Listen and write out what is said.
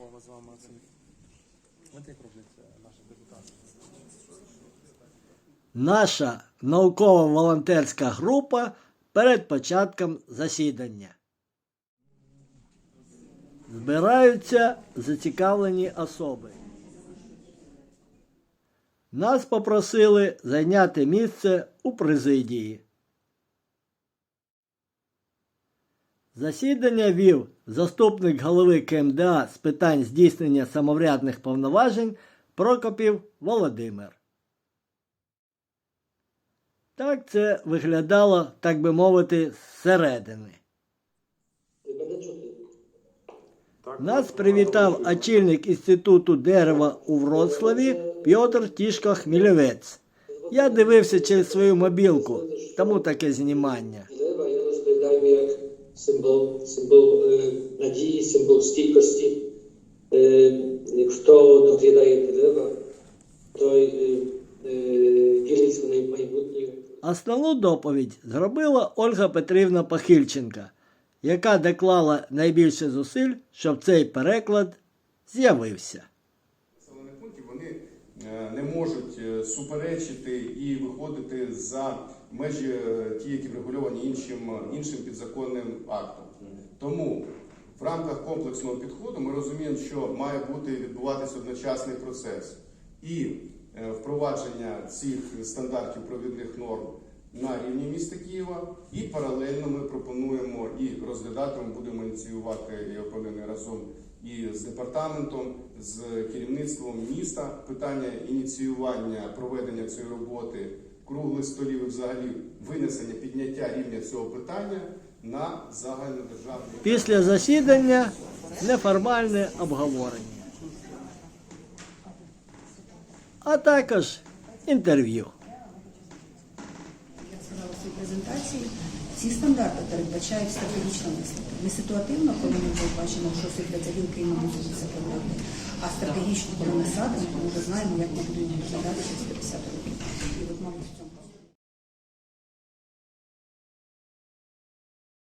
наукова з вами оцінка. От як роблять. Наша науково-волонтерська група перед початком засідання. Збираються зацікавлені особи. Нас попросили зайняти місце у президії. Засідання вів заступник голови КМДА з питань здійснення самоврядних повноважень Прокопів Володимир. Так це виглядало, так би мовити, зсередини. Нас привітав очільник Інституту дерева у Вроцлаві Пьотр Тішко Хмілєвець. Я дивився через свою мобілку, тому таке знімання. Дерева я розглядаю як символ, символ е, надії, символ стійкості. Е, якщо доглядає дерева, то е, е, майбутнє. Основну доповідь зробила Ольга Петрівна Пахильченка, яка доклала найбільше зусиль, щоб цей переклад з'явився. Не можуть е, суперечити і виходити за межі е, ті, які врегульовані іншим, іншим підзаконним актом. Тому в рамках комплексного підходу ми розуміємо, що має бути відбуватися одночасний процес і е, впровадження цих стандартів провідних норм на рівні міста Києва, і паралельно ми пропонуємо і розглядати, ми будемо ініціювати я впевнений разом і з департаментом, з керівництвом міста питання ініціювання проведення цієї роботи, круглих столів і взагалі винесення підняття рівня цього питання на загальнодержавний Після засідання неформальне обговорення. А також інтерв'ю. Своїй презентації, ці стандарти передбачають стратегічно мислення. Не ситуативно, коли ми бачимо, що для гілки і ми можемо це проводити, а стратегічно, коли ми садимо, ми вже знаємо, як ми будемо розглядатися через 50 років. І от, мабуть, в цьому